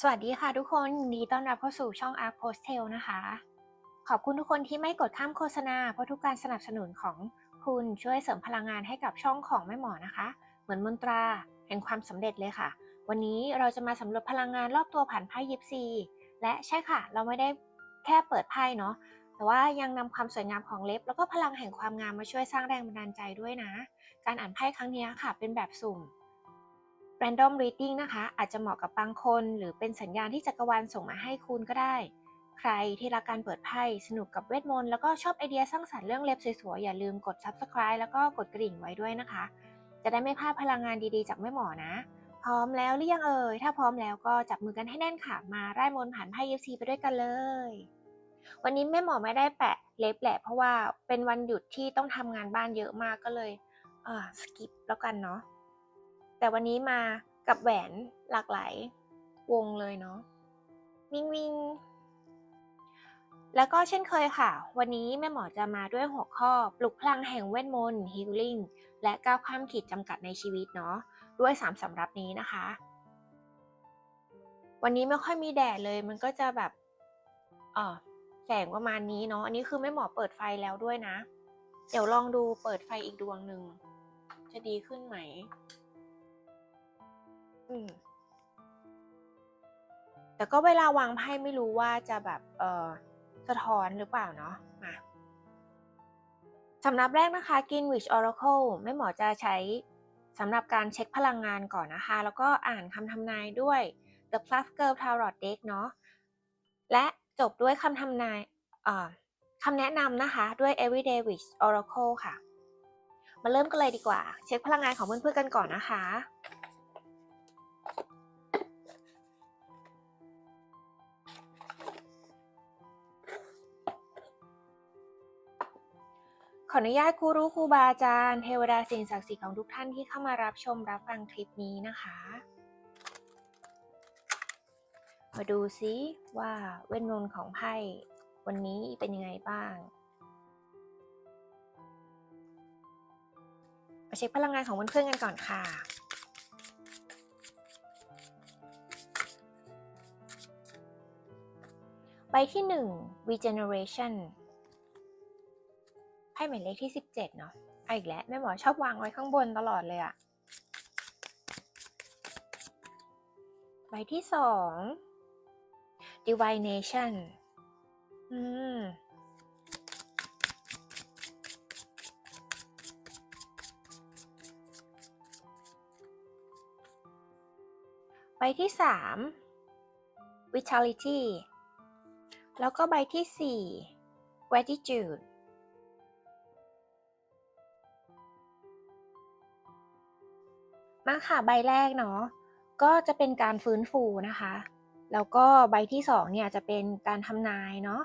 สวัสดีค่ะทุกคนยินดีต้อนรับเข้าสู่ช่อง Arc Postel นะคะ ขอบคุณทุกคนที่ไม่กดข้ามโฆษณา เพราะทุกการสนับสนุนของคุณช่วยเสริมพลังงานให้กับช่องของแม่หมอนะคะ เหมือนมนตราแห่งความสำเร็จเลยค่ะ วันนี้เราจะมาสำรวจพลังงานรอบตัวผ่านไพ่ยิปซีและใช่ค่ะ เราไม่ได้แค่เปิดไพ่เนาะแต่ว่ายังนำความสวยงามของเล็บ แล้วก็พลังแห่งความงามมาช่วยสร้างแรงบันดาลใจด้วยนะ การอ่านไพ่ครั้งนี้ค่ะ เป็นแบบสุ่ม Random Reading นะคะ อาจจะเหมาะกับบางคน หรือเป็นสัญญาณที่จักรวาลส่งมาให้คุณก็ได้ ใครที่รักการเปิดไพ่สนุกกับเวทมนต์แล้วก็ชอบไอเดียสร้างสรรค์เรื่องเล็บสวยๆอย่าลืมกด Subscribe แล้วก็กดกริ่งไว้ด้วยนะคะ จะได้ไม่พลาดพลังงานดีๆ จากแม่หมอนะ พร้อมแล้วหรือยังเอ่ยถ้าพร้อมแล้วก็จับมือกันให้แน่นค่ะมาไล่มนต์ผ่านไพ่ยิปซีไปด้วยกันเลยวันนี้แม่หมอไม่ได้แปะเล็บแหละเพราะว่าเป็นวันหยุดที่ต้องทำงานบ้านเยอะมากก็เลยเออสกิปแล้วกันเนาะ แต่วันนี้มากับแหวนหลากหลายวงเลยเนาะวิงวิงแล้วก็เช่นเคยค่ะ วันนี้แม่หมอจะมาด้วยหัวข้อปลุกพลังแห่งเวทมนต์ healing และก้าวข้ามขีดจำกัดในชีวิตเนาะด้วยสามสำรับนี้นะคะ วันนี้ไม่ค่อยมีแดดเลยมันก็จะแบบเออแสงประมาณนี้เนาะอันนี้คือแม่หมอเปิดไฟแล้วด้วยนะ เดี๋ยวลองดูเปิดไฟอีกดวงหนึ่งจะดีขึ้นไหม อืมแต่ก็เวลาวางไพ่ไม่รู้ว่าจะแบบเออสะท้อนหรือเปล่าเนาะมาสำหรับแรกนะคะ Greenwich Oracle แม่หมอจะใช้สำหรับการเช็คพลังงานก่อนนะคะ แล้วก็อ่านคำทำนายด้วย The Plus Girl Tarot Deck เนาะและจบด้วยคำทำนายเอ่อคำแนะนำนะคะด้วย Everyday Witch Oracle ค่ะ มาเริ่มกันเลยดีกว่า เช็คพลังงานของเพื่อนๆกันก่อนนะคะ ออนุญาตครูรู้ครูบาอาจารย์เทวดาสิ่งศักดิ์สิทธิ์ของทุกท่านที่เข้ามารับชมรับฟังคลิปนี้นะคะ มาดูซิว่าเวทมนต์ของไพ่วันนี้เป็นยังไงบ้างมาเช็คพลังงานของเพื่อนๆกันก่อนค่ะใบที่ 1 regeneration หมายเลขที่ 17 เนาะเอาอีกแล้วแม่หมอชอบวางไว้ข้างบนตลอดเลยอะใบที่2 divination อืมใบที่3 vitality แล้วก็ใบที่4 gratitude มาค่ะใบแรกเนาะก็จะเป็นการฟื้นฟูนะคะ แล้วก็ใบที่สองเนี่ยจะเป็นการทำนายเนาะ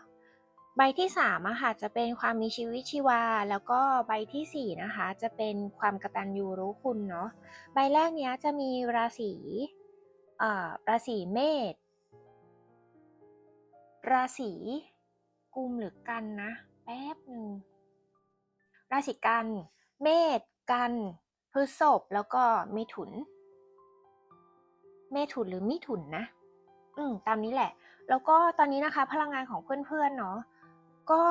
ใบที่สามอะค่ะจะเป็นความมีชีวิตชีวา แล้วก็ใบที่สี่นะคะจะเป็นความกระตัญญูรู้คุณเนาะใบแรกเนี้ยจะมีราศีเอ่อราศีเมษราศีกุมหรือกันนะแป๊บหนึ่งราศีกัน เมษกัน พฤษภแล้วก็เมถุน เมถุนหรือมิถุนนะ อืม ตามนี้แหละ แล้วก็ตอนนี้นะคะ พลังงานของเพื่อนๆเนาะ ก็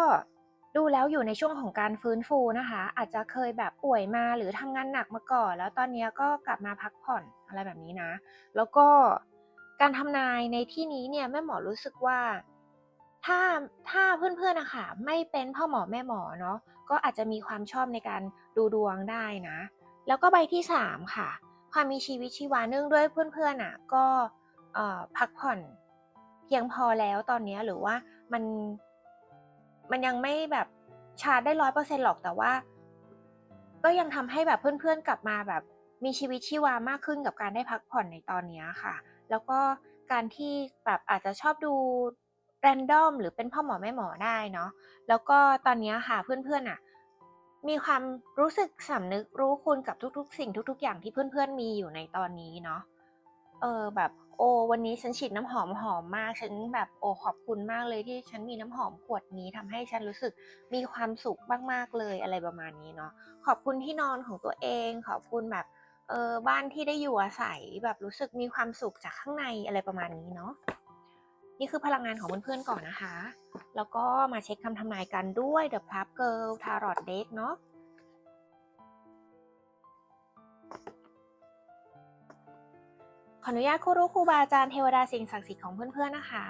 ดูแล้วอยู่ในช่วงของการฟื้นฟูนะคะ อาจจะเคยแบบป่วยมาหรือทำงานหนักมาก่อน แล้วตอนนี้ก็กลับมาพักผ่อนอะไรแบบนี้นะ แล้วก็การทำนายในที่นี้เนี่ยแม่หมอรู้สึกว่า ถ้าถ้าเพื่อนๆนะคะไม่เป็นพ่อหมอแม่หมอเนาะก็อาจจะมีความชอบในการดูดวงได้นะ แล้วก็ใบที่สามค่ะ ความมีชีวิตชีวาเนื่องด้วยเพื่อนๆอะก็พักผ่อนเพียงพอแล้วตอนนี้หรือว่ามันมันยังไม่แบบชาร์จได้ร้อยเปอร์เซ็นหรอกแต่ว่า ก็ยังทำให้แบบเพื่อนๆกลับมาแบบมีชีวิตชีวามากขึ้นกับการได้พักผ่อนในตอนนี้ค่ะ แล้วก็การที่แบบอาจจะชอบดูแรนดอมหรือเป็นพ่อหมอแม่หมอได้เนาะแล้วก็ตอนนี้ค่ะเพื่อนๆอะ มีความรู้สึกสำนึกรู้คุณกับทุกๆ สิ่งทุก ๆ อย่างที่เพื่อนๆ มีอยู่ในตอนนี้เนาะ เออแบบโอ้วันนี้ฉันฉีดน้ำหอมหอมมาก ฉันแบบโอ้ขอบคุณมากเลยที่ฉันมีน้ำหอมขวดนี้ทำให้ฉันรู้สึกมีความสุขมากๆเลยอะไรประมาณนี้เนาะ ขอบคุณที่นอนของตัวเอง ขอบคุณแบบเออบ้านที่ได้อยู่อาศัยแบบรู้สึกมีความสุขจากข้างในอะไรประมาณนี้เนาะ นี่คือพลังงานของเพื่อนๆก่อนนะคะ แล้วก็มาเช็คคำทำนายกันด้วย The p l u b Girl Tarot Deck เนาะขออนุญาตครูรู้ครูบาอาจารย์เทวดาสิ่งศักดิ์สิทธิ์ของเพื่อนๆนะคะ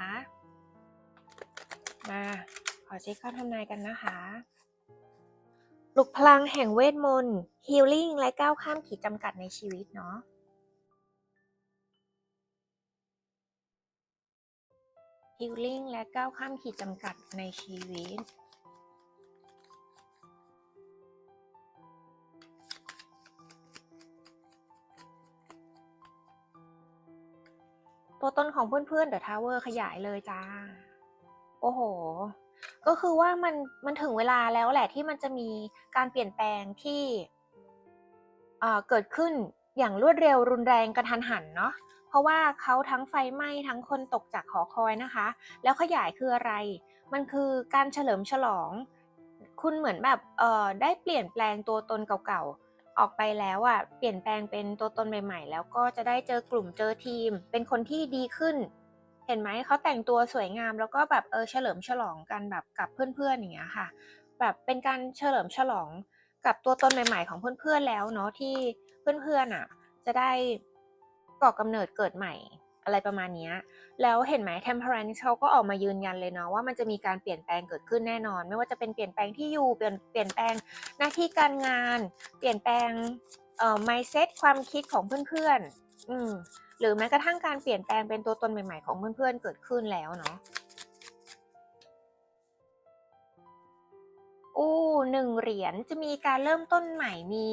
มาขอเช็คคำทำนายกันนะคะปลุกพลังแห่งเวทมนต์ฮีลลิ่งและก้าวข้ามขีดจำกัดในชีวิตเนาะ ฮีลลิ่งและก้าวข้ามขีดจำกัดในชีวิต ตัวตนของเพื่อนๆ The Tower ขยายเลยจ้า โอ้โห ก็คือว่ามันมันถึงเวลาแล้วแหละที่มันจะมีการเปลี่ยนแปลงที่เเกิดขึ้นอย่างรวดเร็วรุนแรงกระทันหันเนาะ เพราะว่าเขาทั้งไฟไหม้ทั้งคนตกจากหอคอยนะคะ แล้วขยายคืออะไร มันคือการเฉลิมฉลอง คุณเหมือนแบบเอ่อได้เปลี่ยนแปลงตัวตนเก่าๆ ออกไปแล้วอะ่ะเปลี่ยนแปลงเป็นตัวตนใหม่ๆ แล้วก็จะได้เจอกลุ่มเจอทีม เป็นคนที่ดีขึ้น เห็นไหมเขาแต่งตัวสวยงามแล้วก็แบบเออเฉลิมฉลองกันแบบกับเพื่อนๆอย่างเงี้ยค่ะ แบบเป็นการเฉลิมฉลองกับตัวตนใหม่ๆ ของเพื่อนๆแล้วเนาะที่เพื่อนๆอะ จะได้ ก่อกำเนิดเกิดใหม่อะไรประมาณนี้แล้วเห็นไหม Temperance เขาก็ออกมายืนยันเลยเนาะว่ามันจะมีการเปลี่ยนแปลงเกิดขึ้นแน่นอน ไม่ว่าจะเป็นเปลี่ยนแปลงที่อยู่เปลี่ยนเปลี่ยนแปลงหน้าที่การงาน เปลี่ยนแปลงเอ่อ mindset ความคิดของเพื่อนๆ อืมหรือแม้กระทั่งการเปลี่ยนแปลงเป็นตัวตนใหม่ ๆ ของเพื่อนๆ เกิดขึ้นแล้วเนาะอู้หนึ่งเหรียญจะมีการเริ่มต้นใหม่มี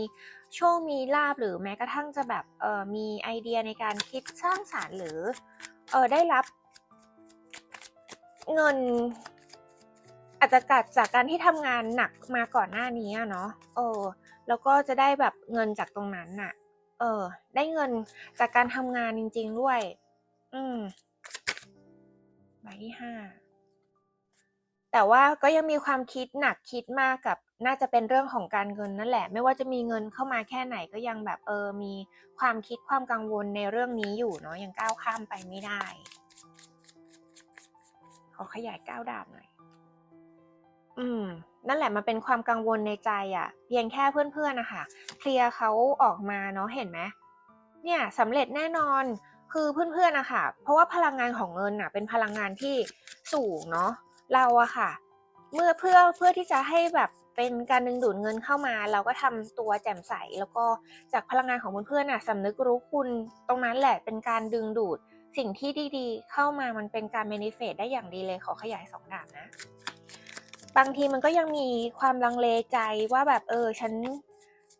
โชคมีลาภหรือแม้กระทั่งจะแบบเออมีไอเดียในการคิดสร้างสารรค์หรือเออได้รับ เงิน อาจจะกัดจากการที่ทำงานหนักมาก่อนหน้านี้เนาะเออ แล้วก็จะได้แบบเงินจากตรงนั้นน่ะ เออ ได้เงินจากการทำงานจริง ๆด้วย อืมใบที่ห้าแต่ว่าก็ยังมีความคิดหนักคิดมากกับ น่าจะเป็นเรื่องของการเงินนั่นแหละ ไม่ว่าจะมีเงินเข้ามาแค่ไหนก็ยังแบบเออมีความคิดความกังวลในเรื่องนี้อยู่เนาะยังก้าวข้ามไปไม่ได้ ขอขยายก้าวดาบหน่อย อืม นั่นแหละมันเป็นความกังวลในใจอะ่ะ เพียงแค่เพื่อนๆนะคะเคลียร์เขาออกมาเนาะเห็นไหมเนี่ยสำเร็จแน่นอนคือเพื่อนๆนะคะเพราะว่าพลังงานของเงินอะ เป็นพลังงานที่สูงเนาะเราอะค่ะ เมื่อเพื่อเพื่อที่จะให้แบบเป็นการดึงดูดเงินเข้ามา เราก็ทำตัวแจ่มใส แล้วก็จากพลังงานของเพื่อนๆน่ะสำนึกรู้คุณตรงนั้นแหละเป็นการดึงดูดสิ่งที่ดีๆ เข้ามามันเป็นการ manifest ได้อย่างดีเลยขอขยายสองดาบนะ บางทีมันก็ยังมีความลังเลใจว่าแบบเออฉัน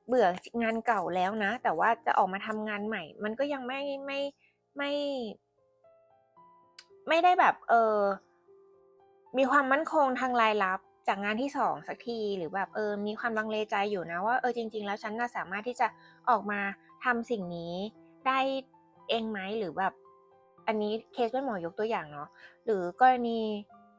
เบื่องานเก่าแล้วนะ แต่ว่าจะออกมาทำงานใหม่ มันก็ยังไม่ไม่ไม่ ไม่ได้แบบเออ มีความมั่นคงทางรายรับจากงานที่สองสักทีหรือแบบเออมีความลังเลใจอยู่นะว่าเออจริง ๆ แล้วฉันน่าสามารถที่จะออกมาทำสิ่งนี้ได้เองไหมหรือแบบ อันนี้เคสเป็นหมอยกตัวอย่างเนาะหรือกรณี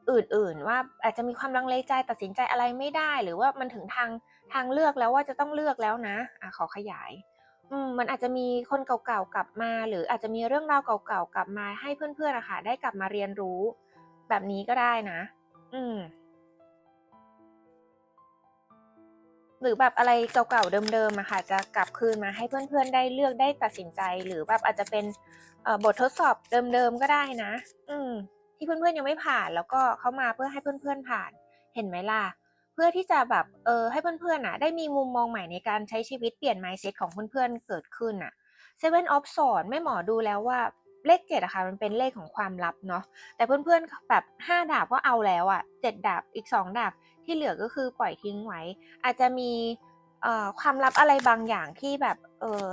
อื่นๆ ว่าอาจจะมีความลังเลใจตัดสินใจอะไรไม่ได้ หรือว่ามันถึงทางทางเลือกแล้วว่าจะต้องเลือกแล้วนะอะขอขยายอืมมันอาจจะมีคนเก่าๆกลับมา หรืออาจจะมีเรื่องราวเก่าๆกลับมาให้เพื่อนๆอะค่ะได้กลับมาเรียนรู้ แบบนี้ก็ได้นะ อืม หรือแบบอะไรเก่าๆเดิมๆอะค่ะ จะกลับคืนมาให้เพื่อนๆได้เลือกได้ตัดสินใจ หรือแบบอาจจะเป็นเอ่อบททดสอบเดิมๆก็ได้นะ อืม ที่เพื่อนๆยังไม่ผ่าน แล้วก็เขามาเพื่อให้เพื่อนๆผ่าน เห็นไหมล่ะเพื่อที่จะแบบเออให้เพื่อนๆน่ะได้มีมุมมองใหม่ในการใช้ชีวิตเปลี่ยน mindset ของเพื่อนๆเกิดขึ้นน่ะ Seven of Swords แม่หมอดูแล้วว่า เลขเจ็ดอะค่ะ มันเป็นเลขของความลับเนาะแต่เพื่อนๆแบบห้าดาบก็เอาแล้วอะเจ็ดดาบอีกสองดาบที่เหลือก็คือปล่อยทิ้งไว้ อาจจะมีเอ่อความลับอะไรบางอย่างที่แบบเออ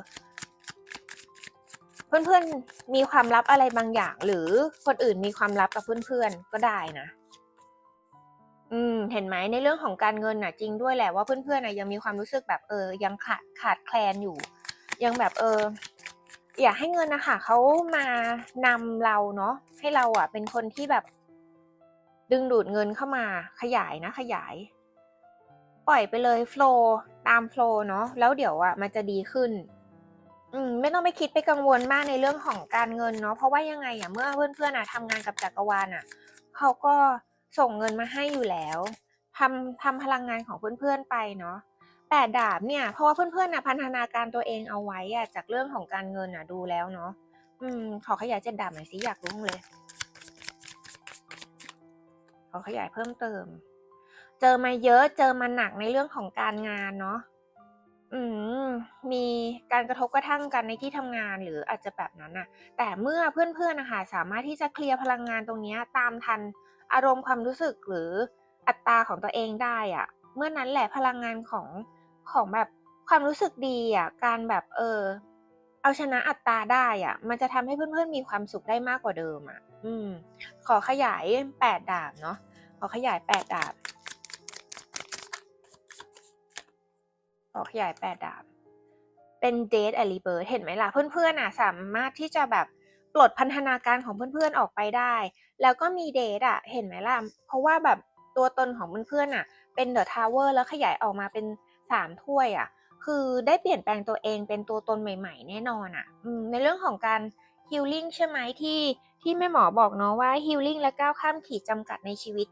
เพื่อนๆมีความลับอะไรบางอย่าง หรือคนอื่นมีความลับกับเพื่อนๆก็ได้นะอืมเห็นไหมในเรื่องของการเงินน่ะ จริงด้วยแหละว่าเพื่อนๆน่ะยังมีความรู้สึกแบบเออ ยังขาดขาดแคลนอยู่ ยังแบบเออ อยากให้เงินนะคะเขามานำเราเนาะให้เราอะเป็นคนที่แบบ ดึงดูดเงินเข้ามาขยายนะ ขยาย ปล่อยไปเลยโฟล์ตามโฟล์เนาะแล้วเดี๋ยวอะมันจะดีขึ้น อืมไม่ต้องไปคิดไปกังวลมากในเรื่องของการเงินเนาะเพราะว่ายังไงอะเมื่อเพื่อนๆอะทำงานกับจักรวาลน่ะเขาก็ส่งเงินมาให้อยู่แล้วทำทำพลังงานของเพื่อนๆไปเนาะ 8ดาบเนี่ยเพราะว่าเพื่อนๆน่ะพันธนาการตัวเองเอาไว้อะจากเรื่องของการเงินน่ะดูแล้วเนาะอืมขอขยาย7ดดาบหน่อยสิอยากรู้จังเลยขอขยายเพิ่มเติม เจอมาเยอะเจอมาหนักในเรื่องของการงานเนาะอืมมีการกระทบกระทั่งกันในที่ทำงานหรืออาจจะแบบนั้นน่ะ แต่เมื่อเพื่อนๆนะคะสามารถที่จะเคลียร์พลังงานตรงนี้ตามทันอารมณ์ความรู้สึกหรืออัตราของตัวเองได้อะเมื่อนั้นแหละพลังงานของ ของแบบความรู้สึกดีอะการแบบเออ เอาชนะอัตราได้อะ มันจะทำให้เพื่อนๆมีความสุขได้มากกว่าเดิมอะ อืม ขอขยาย8ดาบเนาะขอขยาย8ดาบขอขยาย8ดาบเป็น Death and Rebirth เห็นไหมล่ะ เพื่อนๆน่ะสามารถที่จะแบบปลดพันธนาการของเพื่อนๆออกไปได้ แล้วก็มี Death อะเห็นไหมล่ะ เพราะว่าแบบตัวตนของเพื่อนๆน่ะ เป็น The Tower แล้วขยายออกมาเป็น 3ถ้วยอะคือได้เปลี่ยนแปลงตัวเองเป็นตัวตนใหม่ ๆ แน่นอนอะอืมในเรื่องของการ healing ใช่ไหมที่ที่แม่หมอบอกเนาะว่า healing และก้าวข้ามขีดจำกัดในชีวิต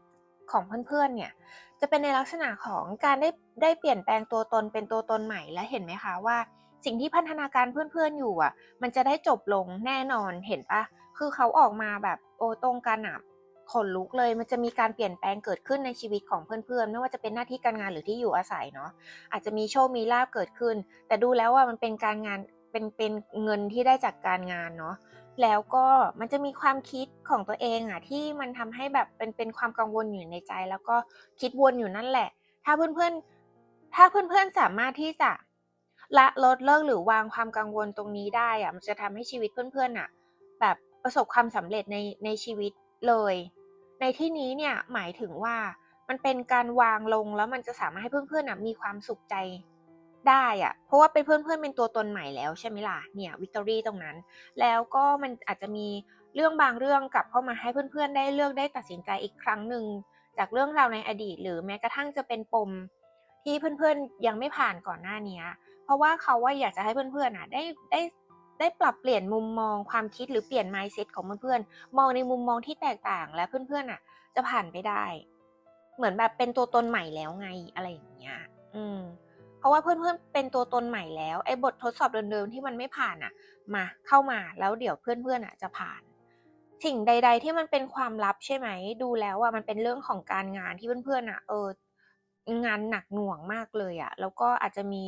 ของเพื่อนๆเนี่ยจะเป็นในลักษณะของการได้ได้เปลี่ยนแปลงตัวตนเป็นตัวตนใหม่และเห็นไหมคะว่า สิ่งที่พันธนาการเพื่อนๆอยู่อะมันจะได้จบลงแน่นอนเห็นปล่า?คือเขาออกมาแบบโอ้ตรงกันน่ะ ขนลุกเลยมันจะมีการเปลี่ยนแปลงเกิดขึ้นในชีวิตของเพื่อนๆ ไม่ว่าจะเป็นหน้าที่การงานหรือที่อยู่อาศัยเนาะอาจจะมีโชคมีลาภเกิดขึ้น แต่ดูแล้วอะมันเป็นการงานเป็นเป็นเงินที่ได้จากการงานเนาะแล้วก็มันจะมีความคิดของตัวเองอะที่มันทำให้แบบเป็นเป็นความกังวลอยู่ในใจ แล้วก็คิดวนอยู่นั่นแหละ ถ้าเพื่อนๆ ถ้าเพื่อนๆสามารถที่จะละลดเลิกหรือวางความกังวลตรงนี้ได้อะมันจะทำให้ชีวิตเพื่อนๆน่ะแบบประสบความสำเร็จในในชีวิต เลย ในที่นี้เนี่ยหมายถึงว่ามันเป็นการวางลงแล้วมันจะสามารถให้เพื่อนๆมีความสุขใจได้อะเพราะว่าเป็นเพื่อนๆเป็นตัวตนใหม่แล้วใช่ไหมล่ะ เนี่ย victory ตรงนั้น แล้วก็มันอาจจะมีเรื่องบางเรื่องกลับเข้ามาให้เพื่อนๆ ได้เลือกได้ตัดสินใจอีกครั้งหนึ่งจากเรื่องราวในอดีต หรือแม้กระทั่งจะเป็นปม ที่เพื่อนๆยังไม่ผ่านก่อนหน้านี้ เพราะว่าเขาอะอยากจะให้เพื่อนๆน่ะได้ได้ ได้ปรับเปลี่ยนมุมมองความคิดหรือเปลี่ยน mindset ของเพื่อนๆ มองในมุมมองที่แตกต่างและเพื่อนๆน่ะ จะผ่านไปได้ เหมือนแบบเป็นตัวตนใหม่แล้วไงอะไรอย่างเงี้ย อืม เพราะว่าเพื่อนๆเป็นตัวตนใหม่แล้วไอ้บททดสอบเดิมๆที่มันไม่ผ่านน่ะ มาเข้ามาแล้วเดี๋ยวเพื่อนๆน่ะจะผ่าน สิ่งใด ๆ ที่มันเป็นความลับใช่ไหม ดูแล้วอะมันเป็นเรื่องของการงานที่เพื่อนๆน่ะ เอองานหนักหน่วงมากเลยอะ แล้วก็อาจจะมี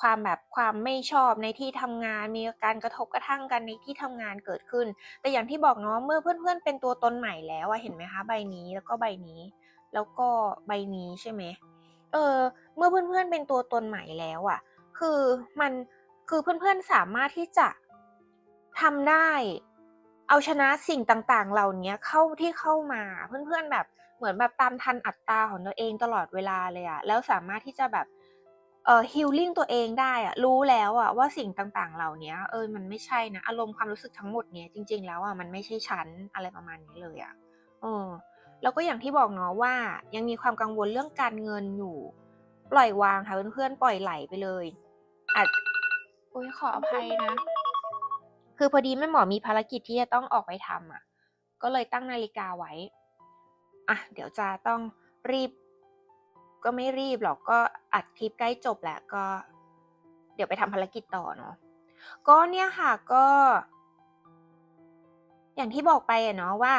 ความแบบความไม่ชอบในที่ทำงาน มีการกระทบกระทั่งกันในที่ทำงานเกิดขึ้น แต่อย่างที่บอกเนาะเมื่อเพื่อนๆ เป็นตัวตนใหม่แล้วอะเห็นไหมคะใบนี้แล้วก็ใบนี้ แล้วก็ใบนี้ใช่ไหมเออเมื่อเพื่อนๆเป็นตัวตนใหม่แล้วอะคือมันคือเพื่อนๆสามารถที่จะทำได้เอาชนะสิ่งต่างๆ เหล่านี้เข้าที่เข้ามาเพื่อนๆแบบเหมือนแบบตามทันอัตราของตัวเองตลอดเวลาเลยอะแล้วสามารถที่จะแบบ เอ่อ healing ตัวเองได้อะรู้แล้วอะว่าสิ่งต่างๆ เหล่านี้เออมันไม่ใช่นะ อารมณ์ความรู้สึกทั้งหมดเนี้ยจริง ๆ แล้วอะมันไม่ใช่ฉันอะไรประมาณนี้เลยอะเออแล้วก็อย่างที่บอกเนาะว่า ยังมีความกังวลเรื่องการเงินอยู่ ปล่อยวางค่ะเพื่อนๆปล่อยไหลไปเลยอาจอุ๊ยขออภัยนะ คือพอดีแม่หมอมีภารกิจที่จะต้องออกไปทำอะก็เลยตั้งนาฬิกาไว้ อะ เดี๋ยวจะต้องรีบ ก็ไม่รีบหรอกก็อัดคลิปใกล้จบแล้วก็ เดี๋ยวไปทำภารกิจต่อเนาะก็เนี่ยค่ะก็ อย่างที่บอกไปอะเนาะว่า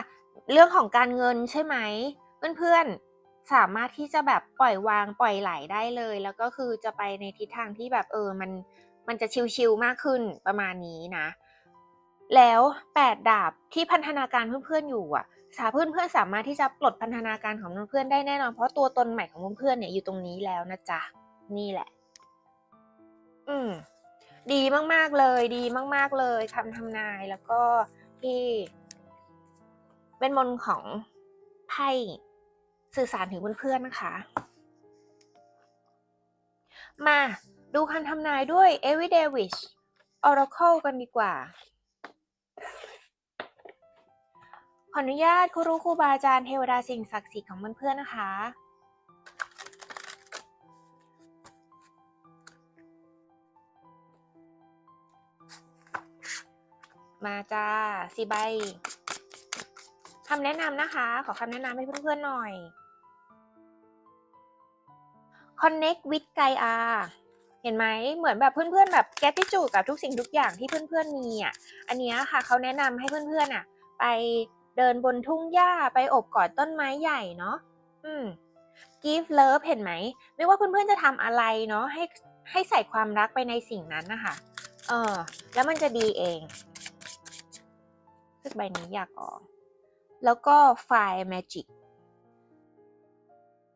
เรื่องของการเงินใช่ไหมเพื่อนๆสามารถที่จะแบบปล่อยวางปล่อยไหลได้เลย แล้วก็คือจะไปในทิศทางที่แบบเออมันมันจะชิลๆมากขึ้นประมาณนี้นะ แล้ว8ดาบที่พันธนาการเพื่อนๆอยู่อะ สาเพื่อนๆสามารถที่จะปลดพันธนาการของเพื่อนได้แน่นอนเพราะตัวตนใหม่ของเพื่อนเนี่ยอยู่ตรงนี้แล้วนะจ๊ะนี่แหละ อืมดีมากๆเลย ดีมาก ๆเลยคำทำนายแล้วก็ที่เวทมนของไพ่สื่อสารถึงเพื่อนๆนะคะ มาดูคำทำนายด้วย Everyday Wish Oracle กันดีกว่า ออนุญาตครูครูบาอาจารย์เทวดาสิ่งศักดิ์สิทธิ์ของเพื่อนๆนะคะ มาจ้าสี่ใบคำแนะนำนะคะ ขอคำแนะนำให้เพื่อนๆหน่อย Connect with ไกอาเห็นไหมเหมือนแบบเพื่อนๆ แบบ gratitude กับทุกสิ่งทุกอย่างที่เพื่อนๆมีอะ อันนี้ค่ะเขาแนะนำให้เพื่อนๆอะ ไป เดินบนทุ่งหญ้าไปโอบกอดต้นไม้ใหญ่เนาะอืม give love เห็นไหม ไม่ว่าเพื่อนๆจะทำอะไรเนาะให้ให้ใส่ความรักไปในสิ่งนั้นนะคะเออ แล้วมันจะดีเองซึ่งใบนี้อยากออก แล้วก็ fire magic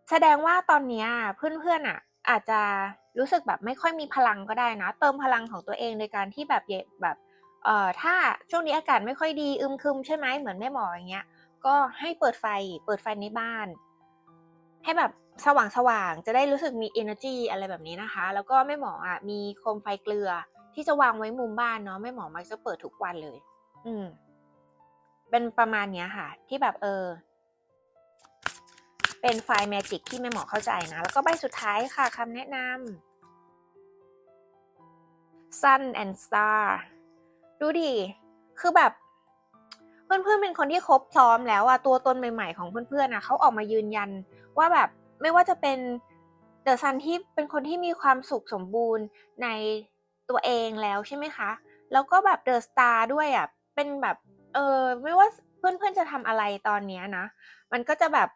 แสดงว่าตอนนี้เพื่อนๆอะ อาจจะรู้สึกแบบไม่ค่อยมีพลังก็ได้นะ เติมพลังของตัวเองโดยการที่แบบแบบ เอ่อถ้าช่วงนี้อากาศไม่ค่อยดีอึมครึมใช่ไหมเหมือนแม่หมออย่างเงี้ย ก็ให้เปิดไฟเปิดไฟในบ้าน ให้แบบสว่างสว่างๆจะได้รู้สึกมี energy อะไรแบบนี้นะคะ แล้วก็แม่หมออะมีโคมไฟเกลือ ที่จะวางไว้มุมบ้านเนาะแม่หมอมักจะเปิดทุกวันเลย อืม เป็นประมาณเนี้ยค่ะ ที่แบบเออเป็นไฟล์ Magic ที่แม่หมอเข้าใจนะ แล้วก็ใบสุดท้ายค่ะคำแนะนำ Sun and Star ดูดิ คือแบบ เพื่อนๆเป็นคนที่ครบพร้อมแล้วอะตัวตนใหม่ ๆ ของเพื่อนๆนะเขาออกมายืนยันว่าแบบไม่ว่าจะเป็นเดอะซันที่เป็นคนที่มีความสุขสมบูรณ์ในตัวเองแล้วใช่ไหมคะ แล้วก็แบบเดอะสตาร์ด้วยอะเป็นแบบเออไม่ว่าเพื่อนๆจะทำอะไรตอนเนี้ยนะ มันก็จะแบบ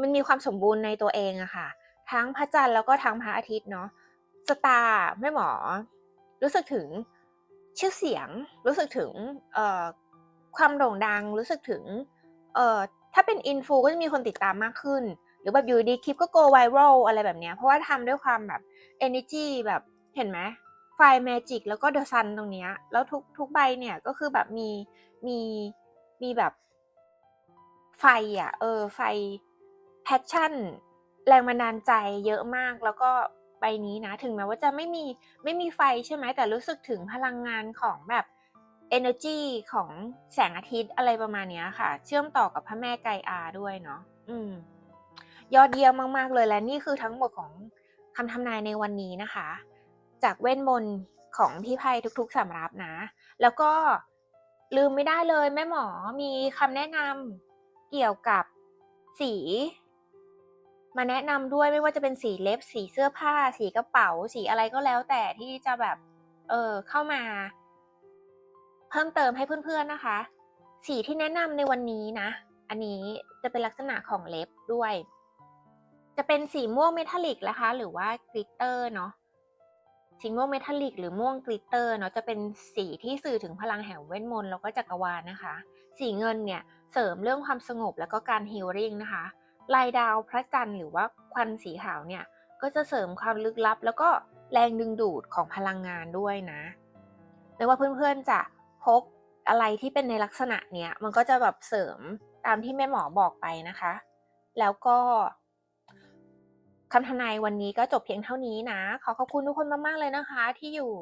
มันมีความสมบูรณ์ในตัวเองอะค่ะ ทั้งพระจันทร์แล้วก็ทั้งพระอาทิตย์เนาะสตาร์แม่หมอ รู้สึกถึง ชื่อเสียงรู้สึกถึงเอ่อความโด่งดังรู้สึกถึงเอ่อถ้าเป็นอินฟูก็จะมีคนติดตามมากขึ้น หรือแบบอยู่ดีคลิปก็ go viral อะไรแบบเนี้ยเพราะว่าทำด้วยความแบบ energy แบบเห็นไหมไฟ magic แล้วก็ the sun ตรงเนี้ยแล้วทุกทุกใบเนี่ยก็คือแบบมีมีมีแบบไฟอะเออไฟ passion แรงบันดาลใจเยอะมากแล้วก็ ใบนี้นะ ถึงแม้ว่าจะไม่มีไม่มีไฟใช่ไหมแต่รู้สึกถึงพลังงานของแบบ energy ของแสงอาทิตย์อะไรประมาณนี้ค่ะ เชื่อมต่อกับพระแม่ไกอาด้วยเนาะอืม ยอดเยี่ยมมาก ๆ เลยและนี่คือทั้งหมดของคำทำนายในวันนี้นะคะ จากเวทมนของพี่ไพ่ทุกๆสำรับนะ แล้วก็ลืมไม่ได้เลยแม่หมอมีคำแนะนำเกี่ยวกับสี มาแนะนำด้วยไม่ว่าจะเป็นสีเล็บ สีเสื้อผ้า สีกระเป๋า สีอะไรก็แล้วแต่ที่จะแบบเออเข้ามา เพิ่มเติมให้เพื่อนๆนะคะ สีที่แนะนำในวันนี้นะ อันนี้จะเป็นลักษณะของเล็บด้วย จะเป็นสีม่วงเมทัลลิกนะคะ หรือว่ากลิตเตอร์เนาะสีม่วงเมทัลลิกหรือม่วงกลิตเตอร์เนาะจะเป็นสีที่สื่อถึงพลังแห่งเวทมนต์แล้วก็จักรวาลนะคะ สีเงินเนี่ยเสริมเรื่องความสงบแล้วก็การฮีลิ่งนะคะ ลายดาวพระจันทร์หรือว่าควันสีขาวเนี่ยก็จะเสริมความลึกลับ แล้วก็แรงดึงดูดของพลังงานด้วยนะไม่ว่าเพื่อนๆจะพกอะไรที่เป็นในลักษณะเนี้ยมันก็จะแบบเสริมตามที่แม่หมอบอกไปนะคะ แล้วก็คำทำนายวันนี้ก็จบเพียงเท่านี้นะ ขอขอบคุณทุกคนมากๆเลยนะคะ ที่อยู่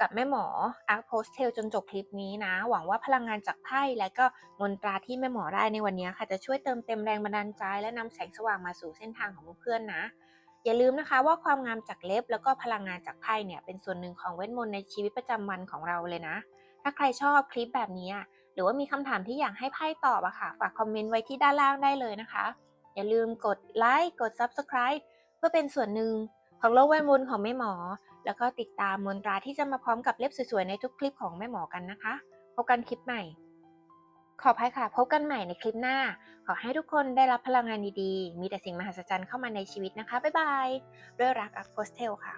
กับแม่หมอ Arc Postel จนจบคลิปนี้นะ หวังว่าพลังงานจากไพ่และก็มนตราที่แม่หมอได้ในวันนี้ค่ะจะช่วยเติมเต็มแรงบันดาลใจและนำแสงสว่างมาสู่เส้นทางของเพื่อนๆนะ อย่าลืมนะคะว่าความงามจากเล็บแล้วก็พลังงานจากไพ่เนี่ยเป็นส่วนหนึ่งของเวทมนต์ในชีวิตประจำวันของเราเลยนะ ถ้าใครชอบคลิปแบบนี้หรือว่ามีคำถามที่อยากให้ไพ่ตอบอะค่ะ ฝากคอมเมนต์ไว้ที่ด้านล่างได้เลยนะคะ อย่าลืมกดไลค์กด Subscribe เพื่อเป็นส่วนหนึ่งของโลกเวทมนต์ของแม่หมอ แล้วก็ติดตามมนตราที่จะมาพร้อมกับเล็บสวยๆในทุกคลิปของแม่หมอกันนะคะ พบกันคลิปใหม่ ขอบภัยค่ะ พบกันใหม่ในคลิปหน้า ขอให้ทุกคนได้รับพลังงานดีๆ มีแต่สิ่งมหัศจรรย์เข้ามาในชีวิตนะคะ บ๊ายบาย ด้วยรักอัพโพสเทลค่ะ